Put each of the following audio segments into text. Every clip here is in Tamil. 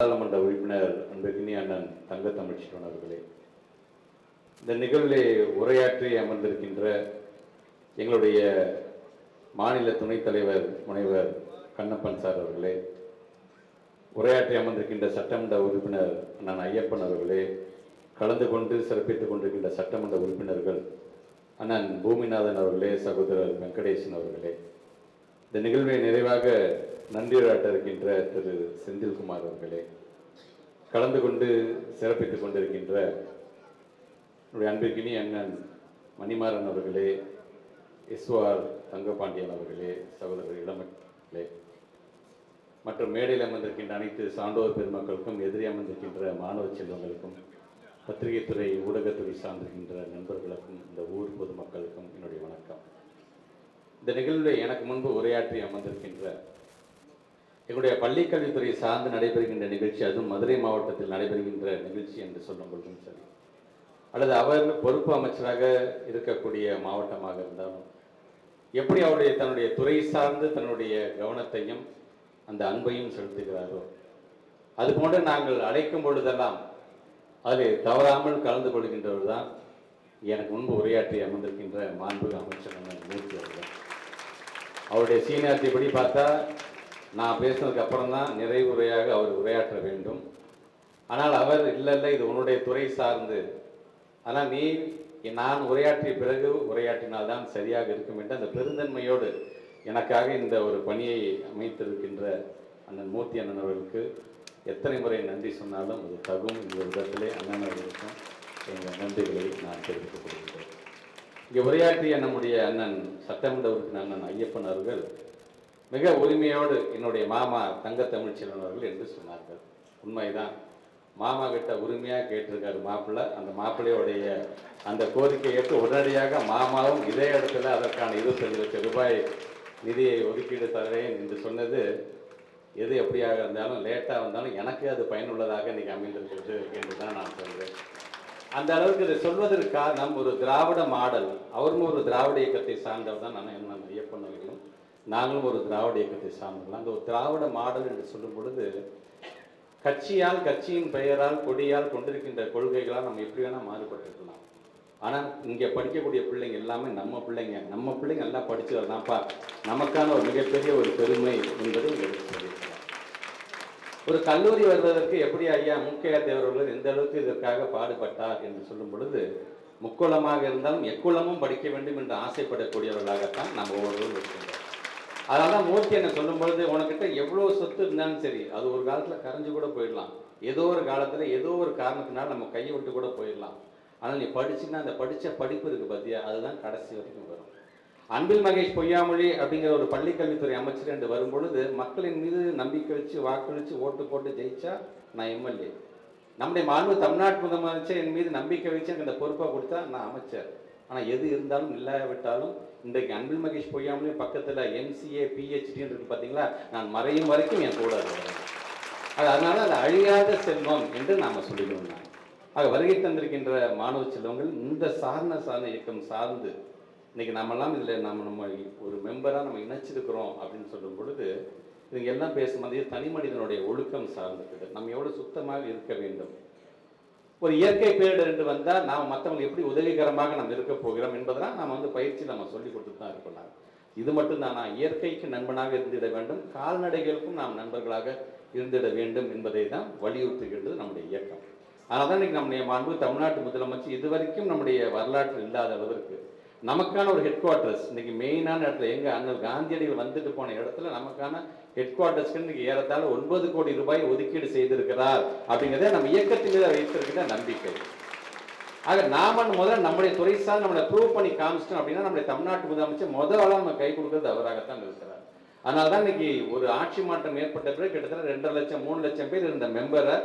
நாடாளுமன்ற உறுப்பினர் அன்பகினி அண்ணன் தங்க தமிழ்ச்செல்வன் அவர்களே இந்த நிகழ்விலே உரையாற்றி அமர்ந்திருக்கின்ற எங்களுடைய மாநில துணைத் தலைவர் முனைவர் கண்ணப்பன் சார் அவர்களே உரையாற்றி அமர்ந்திருக்கின்ற சட்டமன்ற உறுப்பினர் அண்ணன் ஐயப்பன் அவர்களே கலந்து கொண்டு சிறப்பித்துக் கொண்டிருக்கின்ற சட்டமன்ற உறுப்பினர்கள் அண்ணன் பூமிநாதன் அவர்களே சகோதரர் வெங்கடேசன் அவர்களே இந்த நிகழ்வை நிறைவாக நன்றியாட்ட இருக்கின்ற திரு செந்தில்குமார் அவர்களே கலந்து கொண்டு சிறப்பித்துக் கொண்டிருக்கின்ற என்னுடைய அன்பிற்கினி அண்ணன் மணிமாறன் அவர்களே எஸ்வார் தங்கபாண்டியன் அவர்களே சகோதரர் இளமக்களே மற்றும் மேடையில் அமர்ந்திருக்கின்ற அனைத்து சான்றோர் பெருமக்களுக்கும் எதிரி அமர்ந்திருக்கின்ற மாணவ செல்வங்களுக்கும் பத்திரிகைத்துறை ஊடகத்துறை சார்ந்திருக்கின்ற நண்பர்களுக்கும் இந்த ஊர் பொதுமக்களுக்கும் என்னுடைய வணக்கம். இந்த நிகழ்வில் எனக்கு முன்பு உரையாற்றி அமர்ந்திருக்கின்ற எங்களுடைய பள்ளிக்கல்வித்துறை சார்ந்து நடைபெறுகின்ற நிகழ்ச்சி அதுவும் மதுரை மாவட்டத்தில் நடைபெறுகின்ற நிகழ்ச்சி என்று சொல்லும் பொழுதும் சரி. அல்லது அவர் பொறுப்பு அமைச்சராக இருக்கக்கூடிய மாவட்டமாக இருந்தாலும் எப்படி அவருடைய தன்னுடைய துறை சார்ந்து தன்னுடைய கவனத்தையும் அந்த அன்பையும் செலுத்துகிறாரோ அது போன்று நாங்கள் அழைக்கும் பொழுதெல்லாம் அதில் தவறாமல் கலந்து கொள்கின்றவர் தான் எனக்கு முன்பு உரையாற்றி அமர்ந்திருக்கின்ற மாண்பு அமைச்சர் மூர்த்தி அவர்கள். அவருடைய சீனியாரிட்டி படி பார்த்தா நான் பேசினதுக்கு அப்புறம் தான் நிறைவுரையாக அவர் உரையாற்ற வேண்டும். ஆனால் அவர் இல்லை இல்லை இது உன்னுடைய துறை சார்ந்து. ஆனால் நீ நான் உரையாற்றிய பிறகு உரையாற்றினால்தான் சரியாக இருக்கும் என்று அந்த பெருந்தன்மையோடு எனக்காக இந்த ஒரு பணியை அமைத்திருக்கின்ற அண்ணன் மூர்த்தி அண்ணன் அவர்களுக்கு எத்தனை முறை நன்றி சொன்னாலும் அது தகும். இந்த விதத்திலே அண்ணன் அவர்களுக்கும் எங்கள் நன்றிகளை நான் தெரிவித்துக் கொள்கிறேன். இங்கே உரையாற்றிய நம்முடைய அண்ணன் சட்டமன்ற உறுப்பினர் அண்ணன் ஐயப்பன் அவர்கள் மிக உரிமையோடு என்னுடைய மாமா தங்க தமிழ்ச்செல்வன் அவர்கள் என்று சொன்னார்கள். உண்மைதான். மாமா கிட்ட உரிமையாக கேட்டிருக்காரு மாப்பிள்ளை. அந்த மாப்பிள்ளையோடைய அந்த கோரிக்கை ஏற்று உடனடியாக மாமாவும் இதே இடத்துல அதற்கான இருபத்தஞ்சு லட்சம் ரூபாய் நிதியை ஒதுக்கீடு தரேன் என்று சொன்னது. எது எப்படியாக இருந்தாலும் லேட்டாக வந்தாலும் எனக்கு அது பயனுள்ளதாக இன்றைக்கி அமைந்திருக்கிறது என்று தான் நான் சொல்கிறேன் அந்த அளவுக்கு இதை சொல்வதற்கு காரணம் ஒரு திராவிட மாடல் அவரும் ஒரு திராவிட இயக்கத்தை சார்ந்தவர் தான். நான் என்ன ஐயப்பன் அவர்களும் நாங்களும் ஒரு திராவிட இயக்கத்தை சார்ந்தவர்கள். அந்த ஒரு திராவிட மாடல் என்று சொல்லும் பொழுது கட்சியால் கட்சியின் பெயரால் கொடியால் கொண்டிருக்கின்ற கொள்கைகளால் நம்ம எப்படி வேணால் மாறுபட்டிருக்கலாம். ஆனால் இங்கே படிக்கக்கூடிய பிள்ளைங்க எல்லாமே நம்ம பிள்ளைங்க. நம்ம பிள்ளைங்க எல்லாம் படித்து வரலாம்ப்பா நமக்கான ஒரு மிகப்பெரிய ஒரு பெருமை என்பதை உங்களுக்கு சொல்லியிருக்கலாம் ஒரு கல்லூரி வருவதற்கு எப்படி ஐயா முக்கையா தேவர்கள் எந்த அளவுக்கு இதற்காக பாடுபட்டார் என்று சொல்லும் பொழுது முக்குளமாக இருந்தாலும் எக்குளமும் படிக்க வேண்டும் என்று ஆசைப்படக்கூடியவர்களாகத்தான் நம்ம ஒவ்வொருவரும் இருக்கின்றோம். அதனால தான் மூர்த்தி என்ன சொல்லும் பொழுது உனக்கிட்ட எவ்வளோ சொத்து இருந்தாலும் சரி அது ஒரு காலத்தில் கரைஞ்சு கூட போயிடலாம். ஏதோ ஒரு காலத்தில் ஏதோ ஒரு காரணத்தினால நம்ம கையை விட்டு கூட போயிடலாம். ஆனால் நீ படிச்சுன்னா அந்த படித்த படிப்பு இருக்குது பார்த்தியா அதுதான் கடைசி வரைக்கும் வரும். அன்பில் மகேஷ் பொய்யாமொழி அப்படிங்கிற ஒரு பள்ளிக்கல்வித்துறை அமைச்சர் என்று வரும்பொழுது மக்களின் மீது நம்பிக்கை வச்சு வாக்களித்து ஓட்டு போட்டு ஜெயிச்சா நான் எம்எல்ஏ. நம்முடைய மாண்பு தமிழ்நாட்டு முதலமைச்சர் என் மீது நம்பிக்கை வச்சு எனக்கு இந்த பொறுப்பை கொடுத்தா நான் அமைச்சர். ஆனால் எது இருந்தாலும் இல்லாவிட்டாலும் இன்றைக்கு அன்பில் மகேஷ் பொய்யாமொழி பக்கத்தில் எம்சிஏ பிஹெச்டின்னு இருக்கு பார்த்தீங்களா நான் மறையும் வரைக்கும் என் கூட இருக்கிறேன் அது அதனால் அது அழியாத செல்வம் என்று நாம் சொல்லிடுவோம். நான் ஆக வருகை தந்திருக்கின்ற மாணவ செல்வங்கள் இந்த சாரண சாரண இயக்கம் சார்ந்து இன்னைக்கு நம்மெல்லாம் இதில் நம்ம நம்ம ஒரு மெம்பராக நம்ம இணைச்சிருக்கிறோம் அப்படின்னு சொல்லும் பொழுது இவங்க எல்லாம் பேசும்போது தனி மனிதனுடைய ஒழுக்கம் சார்ந்திருக்குது. நம்ம எவ்வளோ சுத்தமாக இருக்க வேண்டும்? ஒரு இயற்கை பேரிடர் என்று வந்தால் நாம் மற்றவங்களுக்கு எப்படி உதவிகரமாக நம்ம இருக்க போகிறோம் என்பதெல்லாம் நாம் வந்து பயிற்சி நம்ம சொல்லி கொடுத்து தான் இருக்கோம் நாங்கள் இது மட்டும் தானா இயற்கைக்கு நண்பனாக இருந்திட வேண்டும் கால்நடைகளுக்கும் நாம் நண்பர்களாக இருந்திட வேண்டும் என்பதை தான் வலியுறுத்துகின்றது நம்முடைய இயக்கம். அதனால் தான் இன்னைக்கு நம்முடைய மாண்பு தமிழ்நாட்டு முதலமைச்சர் இதுவரைக்கும் நம்முடைய வரலாற்று இல்லாத அளவிற்கு நமக்கான ஒரு ஹெட் குவார்ட்டர்ஸ் இன்னைக்கு மெயினான இடத்துல எங்க அண்ணல் காந்தியடிகள் வந்துட்டு போன இடத்துல நமக்கான ஹெட் குவார்ட்டர்ஸ்க்கு இன்னைக்கு ஏறத்தாழ ஒன்பது கோடி ரூபாய் ஒதுக்கீடு செய்திருக்கிறார் அப்படிங்கிறத நம்ம இயக்கத்தின் மீது வைத்திருக்கிற நம்பிக்கை. ஆக நாம முதல்ல நம்முடைய துறை சார் நம்மளை ப்ரூவ் பண்ணி காமிச்சிட்டோம் அப்படின்னா நம்முடைய தமிழ்நாட்டு முதலமைச்சர் முதல்ல நம்ம கை கொடுக்கறது அவராகத்தான் இருக்கிறார். அதனால தான் இன்னைக்கு ஒரு ஆட்சி மாற்றம் ஏற்பட்ட பிறகு கிட்டத்தட்ட ரெண்டரை லட்சம் மூணு லட்சம் பேர் இருந்த மெம்பரை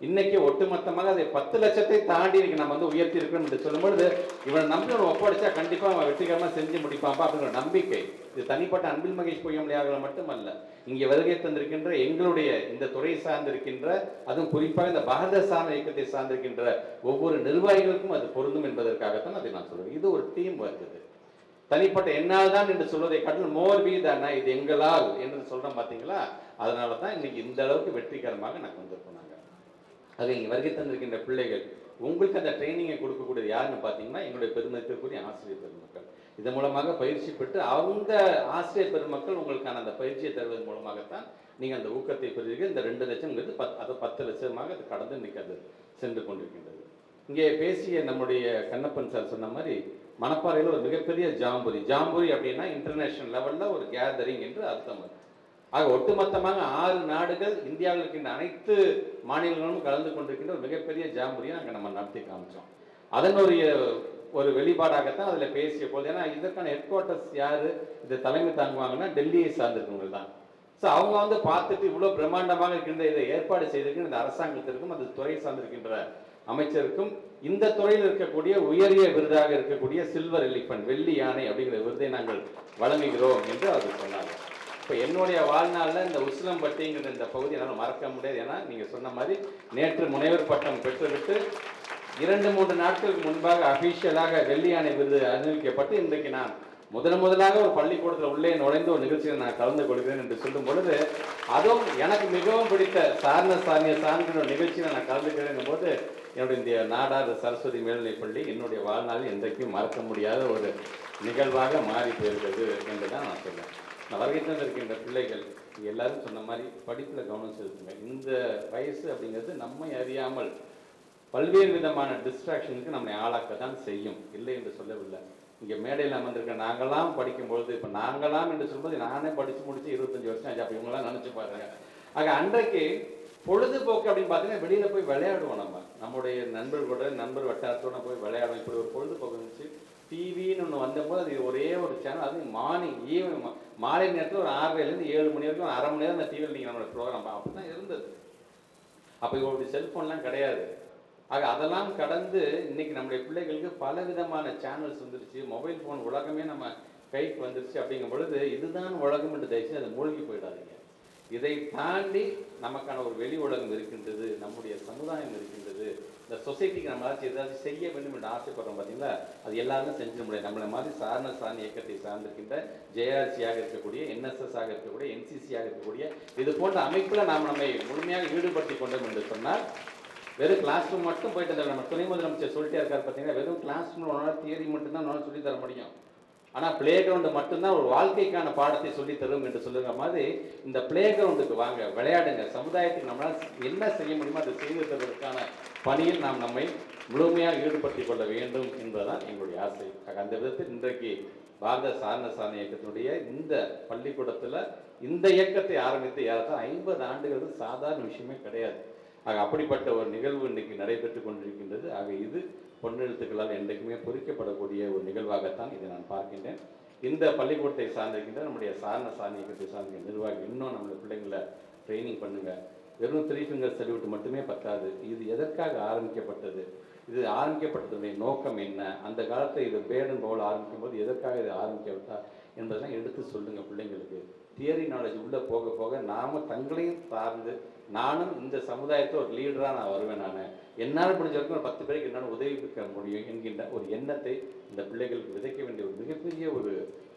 இன்னைக்கு ஒட்டுமொத்தமாக அதை பத்து லட்சத்தை தாண்டி இன்னைக்கு நம்ம வந்து உயர்த்தி இருக்கணும் என்று சொல்லும்பொழுது இவனை நம்பி அவன் ஒப்படைச்சா கண்டிப்பாக அவன் வெற்றிகரமாக செஞ்சு முடிப்பாப்பா அப்படிங்கிற நம்பிக்கை. இது தனிப்பட்ட அன்பில் மகேஷ் பொய்யமலையாக மட்டுமல்ல இங்கே வருகை தந்திருக்கின்ற எங்களுடைய இந்த துறை சார்ந்திருக்கின்ற அதுவும் குறிப்பாக இந்த பாரத சார்ந்த இயக்கத்தை சார்ந்திருக்கின்ற ஒவ்வொரு நிர்வாகிகளுக்கும் அது பொருந்தும் என்பதற்காகத்தான் அதை நான் சொல்கிறேன் இது ஒரு தீம் வருது தனிப்பட்ட என்னால் தான் என்று சொல்வதை காட்டிலும் மோர் பி தானே இது எங்களால் என்று சொல்கிறோம் பார்த்தீங்களா அதனால தான் இன்னைக்கு இந்த அளவுக்கு வெற்றிகரமாக நாங்கள் வந்திருக்கோம் நாங்கள் அது இங்கே வருகை தந்திருக்கின்ற பிள்ளைகள். உங்களுக்கு அந்த ட்ரைனிங்கை கொடுக்கக்கூடியது யாருன்னு பார்த்தீங்கன்னா எங்களுடைய பெருமதிப்பிற்குரிய ஆசிரியர் பெருமக்கள். இதன் மூலமாக பயிற்சி பெற்று அந்த ஆசிரியர் பெருமக்கள் உங்களுக்கான அந்த பயிற்சியை தருவதன் மூலமாகத்தான் நீங்கள் அந்த ஊக்கத்தை பெறுவீர்கள். இந்த ரெண்டு லட்சம்ங்கிறது பத் அது பத்து லட்சமாக அது கடந்து நிற்கிறது அது சென்று கொண்டிருக்கின்றது. இங்கே பேசிய நம்முடைய கண்ணப்பன் சார் சொன்ன மாதிரி மணப்பாறையில் ஒரு மிகப்பெரிய ஜாம்புரி. ஜாம்புரி அப்படின்னா இன்டர்நேஷனல் லெவலில் ஒரு கேதரிங் என்று அர்த்தம் அது. ஆக ஒட்டுமொத்தமாக ஆறு நாடுகள் இந்தியாவில் இருக்கின்ற அனைத்து மாநிலங்களும் கலந்து கொண்டிருக்கின்ற ஒரு மிகப்பெரிய ஜாம்புரியை நாங்கள் நம்ம நடத்தி காமிச்சோம். அதனுடைய ஒரு வெளிப்பாடாகத்தான் அதில் பேசிய போது ஏன்னா இதற்கான ஹெட் குவார்ட்டர்ஸ் யார் இந்த தலைமை தாங்குவாங்கன்னா டெல்லியை சார்ந்திருக்கவங்க தான். ஸோ அவங்க வந்து பார்த்துட்டு இவ்வளோ பிரம்மாண்டமாக இருக்கின்ற இதை ஏற்பாடு செய்திருக்கின்ற இந்த அரசாங்கத்திற்கும் அந்த துறை சார்ந்திருக்கின்ற அமைச்சருக்கும் இந்த துறையில் இருக்கக்கூடிய உயரிய விருதாக இருக்கக்கூடிய சில்வர் எலிஃபண்ட் வெள்ளி யானை அப்படிங்கிற விருதை நாங்கள் வழங்குகிறோம் என்று அவர் சொன்னார். இப்போ என்னுடைய வாழ்நாளில் இந்த உசிலம்பட்டிங்கிற இந்த பகுதி என்னால் மறக்க முடியாது. ஏன்னா நீங்கள் சொன்ன மாதிரி நேற்று முனைவர் பட்டம் பெற்றுவிட்டு இரண்டு மூன்று நாட்களுக்கு முன்பாக அபிஷியலாக வெள்ளியானை விருது அறிவிக்கப்பட்டு இன்றைக்கு நான் முதன் முதலாக ஒரு பள்ளிக்கூடத்தில் உள்ளே நுழைந்து ஒரு நிகழ்ச்சியில் நான் கலந்து கொள்கிறேன் என்று சொல்லும் பொழுது அதுவும் எனக்கு மிகவும் பிடித்த சார்ந்த சாமிய சார்ந்த ஒரு நிகழ்ச்சியில் நான் கலந்துக்கிறேன் போது என்னுடைய இந்த நாடார் சரஸ்வதி மேல்நிலைப் பள்ளி என்னுடைய வாழ்நாளில் என்றைக்கும் மறக்க முடியாத ஒரு நிகழ்வாக மாறி போயிருக்கிறது என்று தான் நான் சொல்றேன் நான் இருக்கின்ற பிள்ளைகள். எல்லாரும் சொன்ன மாதிரி படிப்பில் கவனம் செலுத்துங்க. இந்த வயசு அப்படிங்கிறது நம்மை அறியாமல் பல்வேறு விதமான டிஸ்ட்ராக்ஷனுக்கு நம்மை ஆளாக்க தான் செய்யும். இல்லை என்று சொல்லவில்லை. இங்கே மேடையில் அமர்ந்திருக்க நாங்களாம் படிக்கும்பொழுது இப்போ நாங்களாம் என்று சொல்லும்போது நானே படித்து முடித்து இருபத்தஞ்சி வருஷம் ஆச்சு. அப்போ இவங்களாம் நினச்சி பாருங்க. ஆக அன்றைக்கு பொழுதுபோக்கு அப்படின்னு பார்த்தீங்கன்னா வெளியில் போய் விளையாடுவோம் நம்ம. நம்முடைய நண்பர்களோட நண்பர் வட்டாரத்தோட போய் விளையாடுவோம். இப்படி ஒரு பொழுதுபோக்கு இருந்துச்சு டிவின்னு ஒன்று வந்தபோது அது ஒரே ஒரு சேனல் அது மார்னிங் ஈவினிங் மாலை நேரத்தில் ஒரு ஆறரைலேருந்து ஏழு மணி வரைக்கும் அரை மணி நேரம் அந்த டிவியில் நீங்கள் நம்மளோட ப்ரோக்ராம் அப்படி தான் இருந்தது. அப்போ இவருடைய செல்ஃபோன்லாம் கிடையாது. ஆக அதெல்லாம் கடந்து இன்னைக்கு நம்முடைய பிள்ளைகளுக்கு பல விதமான சேனல்ஸ் வந்துருச்சு. மொபைல் ஃபோன் உலகமே நம்ம கைக்கு வந்துருச்சு அப்படிங்கும் பொழுது இதுதான் உலகம் என்று தயவுசெய்து அதை மூழ்கி போயிடாதீங்க. இதை தாண்டி நமக்கான ஒரு வெளி உலகம் இருக்கின்றது நம்முடைய சமுதாயம் இருக்கின்றது. இந்த சொசைட்டிக்கு நம்மளாச்சும் ஏதாவது செய்ய வேண்டும் என்று ஆசைப்படுறோம் பார்த்தீங்களா? அது எல்லாருமே செஞ்சிட முடியாது. நம்மளை மாதிரி சாரண சாரண இயக்கத்தை சார்ந்திருக்கின்ற ஜேஆர்சியாக இருக்கக்கூடிய என்எஸ்எஸ் ஆக இருக்கக்கூடிய என்சிசியாக இருக்கக்கூடிய இது போன்ற அமைப்பில் நாம் நம்மை முழுமையாக ஈடுபடுத்தி கொண்டோம் என்று சொன்னால் வெறும் கிளாஸ் ரூம் மட்டும் போயிட்டு இருந்தா நம்ம துணை முதலமைச்சர் சொல்லிட்டே இருக்காரு பார்த்தீங்கன்னா வெறும் கிளாஸ் ரூம் ஒன்றா தியரி மட்டும்தான் நம்மளால சொல்லி தர முடியும். ஆனால் பிளே கிரவுண்டு மட்டும்தான் ஒரு வாழ்க்கைக்கான பாடத்தை சொல்லி தரும் என்று சொல்லுற மாதிரி இந்த பிளே கிரவுண்டுக்கு வாங்க விளையாடுங்க. சமுதாயத்துக்கு நம்மளால் என்ன செய்ய முடியுமோ அதை செய்து தருவதற்கான பணியில் நாம் நம்மை முழுமையாக ஈடுபடுத்திக் கொள்ள வேண்டும் என்பதுதான் எங்களுடைய ஆசை. அந்த விதத்தில் இன்றைக்கு பாரத சாரண சாரண இயக்கத்தினுடைய இந்த பள்ளிக்கூடத்தில் இந்த இயக்கத்தை ஆரம்பித்து ஏறத்தான் ஐம்பது ஆண்டுகள் சாதாரண விஷயமே கிடையாது. ஆக அப்படிப்பட்ட ஒரு நிகழ்வு இன்றைக்கு நடைபெற்று கொண்டிருக்கின்றது. ஆக இது பொன்னெழுத்துக்களால் என்றைக்குமே பொறிக்கப்படக்கூடிய ஒரு நிகழ்வாகத்தான் இதை நான் பார்க்கின்றேன். இந்த பள்ளிக்கூடத்தை சார்ந்திருக்கின்ற நம்முடைய சாரண சாரண இயக்கத்தை சார்ந்த நிர்வாகி இன்னும் நம்மளுடைய பிள்ளைங்களை ட்ரைனிங் பண்ணுங்கள் வெறும் த்ரீ ஃபிங்கர் சல்யூட் மட்டுமே பத்தாது. இது எதற்காக ஆரம்பிக்கப்பட்டது? இது ஆரம்பிக்கப்பட்டதுடைய நோக்கம் என்ன? அந்த காலத்தில் இது பேடன் பவுல் ஆரம்பிக்கும் போது எதற்காக இது ஆரம்பிக்கப்பட்டா என்பதெல்லாம் எடுத்து சொல்லுங்கள் பிள்ளைங்களுக்கு. தியரி நாலேஜ் உள்ளே போக போக நாம் தங்களையும் சார்ந்து நானும் இந்த சமுதாயத்தில் ஒரு லீடராக நான் வருவேன் நான். என்னால் முடிஞ்ச வரைக்கும் ஒரு பத்து பேருக்கு என்னால் உதவி பெற முடியும் என்கின்ற ஒரு எண்ணத்தை இந்த பிள்ளைகளுக்கு விதைக்க வேண்டிய ஒரு மிகப்பெரிய ஒரு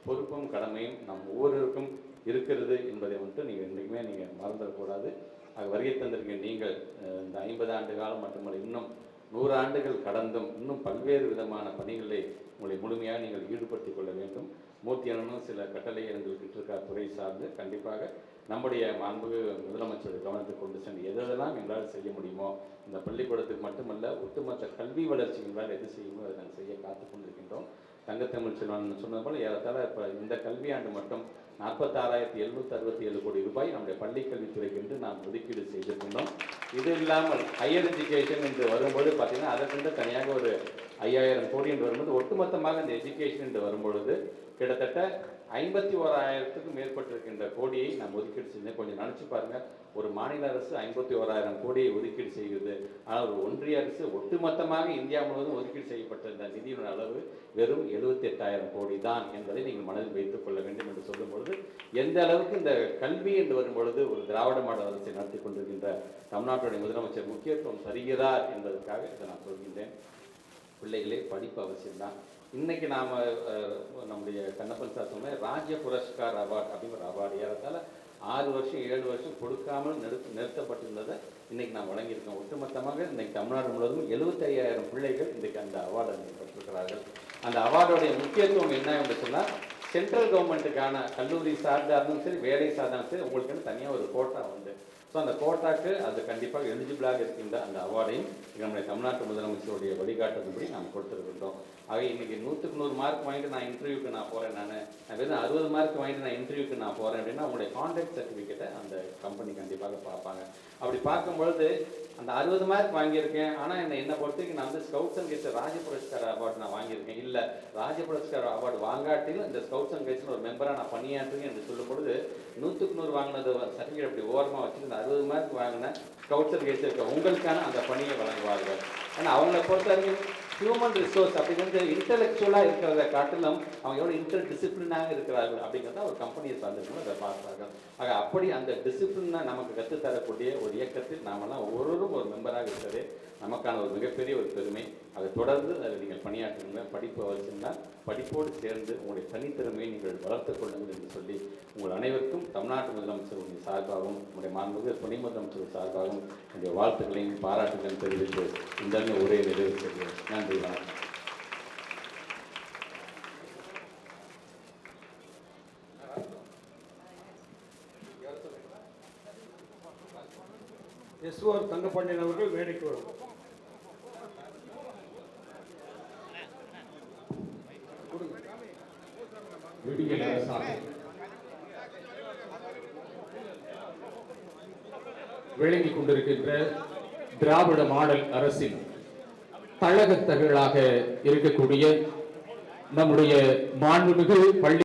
பொறுப்பும் கடமையும் நம் ஒவ்வொருவருக்கும் இருக்கிறது என்பதை மட்டும் நீங்கள் என்றைக்குமே நீங்கள் மறந்துடக்கூடாது. அது வருகை தந்திருக்க நீங்கள் இந்த ஐம்பது ஆண்டு காலம் மட்டுமல்ல இன்னும் நூறு ஆண்டுகள் கடந்தும் இன்னும் பல்வேறு விதமான பணிகளை உங்களை முழுமையாக நீங்கள் ஈடுபடுத்தி கொள்ள வேண்டும். மூர்த்தி அண்ணனும் சில கட்டளை எங்களுக்கு இருக்கார் துறை சார்ந்து. கண்டிப்பாக நம்முடைய மாண்புகு முதலமைச்சர் கவனத்தை கொண்டு சென்று எதெல்லாம் எங்களால் செய்ய முடியுமோ இந்த பள்ளிக்கூடத்துக்கு மட்டுமல்ல ஒட்டுமொத்த கல்வி வளர்ச்சி எங்களால் எது செய்யுமோ அதை நாங்கள் செய்ய காத்துக் கொண்டிருக்கின்றோம். தங்கத்தமிழ் செல்வன் சொன்னது போல் ஏறத்தாழ இப்போ இந்த கல்வியாண்டு மட்டும் நாற்பத்தாறாயிரத்தி எழுநூற்றி அறுபத்தி ஏழு கோடி ரூபாய் நம்முடைய பள்ளிக்கல்வித்துறைக்கு என்று நாம் ஒதுக்கீடு செய்திருக்கின்றோம். இது இல்லாமல் ஹையர் எஜுகேஷன் என்று வரும்போது பார்த்தீங்கன்னா அதற்கென்று தனியாக ஒரு ஐயாயிரம் கோடி என்று வரும்போது ஒட்டுமொத்தமாக இந்த எஜுகேஷன் என்று வரும்பொழுது கிட்டத்தட்ட ஐம்பத்தி ஓராயிரத்துக்கும் மேற்பட்டிருக்கின்ற கோடியை நாம் ஒதுக்கீடு செஞ்சேன் கொஞ்சம் நினச்சி பாருங்கள் ஒரு மாநில அரசு ஐம்பத்தி ஓராயிரம் கோடியை ஒதுக்கீடு செய்கிறது ஆனால் ஒரு ஒன்றிய அரசு ஒட்டுமொத்தமாக இந்தியா முழுவதும் ஒதுக்கீடு செய்யப்பட்டிருந்த நிதியின் அளவு வெறும் எழுபத்தி எட்டாயிரம் கோடி தான் என்பதை நீங்கள் மனதில் வைத்துக் கொள்ள வேண்டும் என்று சொல்லும் பொழுது எந்த அளவுக்கு இந்த கல்வி என்று வரும் பொழுது ஒரு திராவிட மாடல் அரசை நடத்தி கொண்டிருக்கின்ற தமிழ்நாட்டுடைய முதலமைச்சர் முக்கியத்துவம் தருகிறார் என்பதற்காக இதை நான் சொல்கின்றேன். பிள்ளைகளே படிப்பு அவசியம்தான். இன்றைக்கி நாம் நம்முடைய கண்ணப்பன் சார் சொன்ன ராஜ்ய புரஸ்கார் அவார்ட் அப்படிங்கிற அவார்டு. ஏறத்தால் ஆறு வருஷம் ஏழு வருஷம் கொடுக்காமல் நிறுத்த நிறுத்தப்பட்டிருந்ததை இன்றைக்கி நான் வழங்கியிருக்கேன் ஒட்டுமொத்தமாக இன்றைக்கி தமிழ்நாடு முழுவதும் 75000 பிள்ளைகள் இன்றைக்கு அந்த அவார்டு பெற்றிருக்கிறார்கள் அந்த அவார்டோடைய முக்கியத்துவம் என்ன என்று சொன்னால் சென்ட்ரல் கவர்மெண்ட்டுக்கான கல்லூரி சார்ந்தாலும் சரி வேலை சார்ந்தாலும் சரி உங்களுக்குன்னு தனியாக ஒரு கோட்டா உண்டு. ஸோ அந்த கோட்டாக்கு அது கண்டிப்பாக எலிஜிபிளாக இருக்கின்ற அந்த அவார்டையும் நம்முடைய தமிழ்நாட்டு முதலமைச்சருடைய வழிகாட்டுதல்படி நாம் கொடுத்துருக்கின்றோம். ஆக இன்னைக்கு நூற்றுக்கு நூறு மார்க் வாங்கிட்டு நான் இன்டர்வியூக்கு நான் போகிறேன் நான். நான் வெறும் அறுபது மார்க் வாங்கிட்டு நான் இன்டர்வியூக்கு நான் போகிறேன் அப்படின்னா உங்களுடைய கான்டாக்ட் சர்டிஃபிகேட்டை அந்த கம்பெனி கண்டிப்பாக பார்ப்பாங்க. அப்படி பார்க்கும்பொழுது அந்த அறுபது மார்க் வாங்கியிருக்கேன். ஆனால் என்னை என்னை பொறுத்தவரைக்கும் நான் வந்து scouts and guides Raja Puraskar award நான் வாங்கியிருக்கேன். இல்லை ராஜ புரஸ்கார் அவார்டு வாங்காட்டிலும் இந்த ஸ்கவுட்ஸ் அண்ட் கைட்ஸ்னு ஒரு மெம்பராக நான் பணியாற்றுவேன் என்று சொல்லும் பொழுது நூற்றுக்கு நூறு வாங்கினது சர்டிஃபிகேட் அப்படி ஓரமாக வச்சுட்டு இந்த அறுபது மார்க் வாங்கின ஸ்கவுட்ஸ் அண்ட் கைட்ஸ் இருக்க உங்களுக்கான அந்த பணியை வழங்குவார்கள். ஆனால் அவங்கள பொறுத்த வரைக்கும் ஹியூமன் ரிசோர்ஸ் அப்படிங்கிறது இன்டெலெக்சுவலாக இருக்கிறத காட்டிலும் அவங்க எவ்வளோ இன்டர் டிசிப்ளினாக இருக்கிறார்கள் அப்படிங்கிறத ஒரு கம்பெனியை சார்ந்திருக்கணும் அதை பார்க்குறாங்க ஆக அப்படி அந்த டிசிப்ளினை நமக்கு கற்றுத்தரக்கூடிய ஒரு இயக்கத்தில் நாமெல்லாம் ஒவ்வொருவரும் ஒரு மெம்பராக இருக்கிறது நமக்கான ஒரு மிகப்பெரிய ஒரு பெருமை. அதை தொடர்ந்து அதில் நீங்கள் பணியாற்றுங்க படிப்பு அவசியம்னா படிப்போடு சேர்ந்து உங்களுடைய தனித்திறமையை நீங்கள் வளர்த்து கொள்ளுங்கள் என்று சொல்லி தமிழ்நாட்டு முதலமைச்சருடைய சார்பாகவும் உங்களுடைய மாண்புமிகு துணை முதலமைச்சர் சார்பாகவும் என்னுடைய வாழ்த்துக்களையும் பாராட்டுகளையும் தெரிவித்து இந்த உரையை நிறைவு செய்கிறேன் நன்றி வணக்கம். எஸ்ஆர் தங்கப்பாண்டியன் அவர்கள் மேடைக்கு வரும். விடியல் அரசாக விளங்கிக் கொண்டிருக்கின்ற திராவிட மாடல் அரசின் தழகத்தகளாக இருக்கக்கூடிய நம்முடைய மாண்புமிகு பள்ளி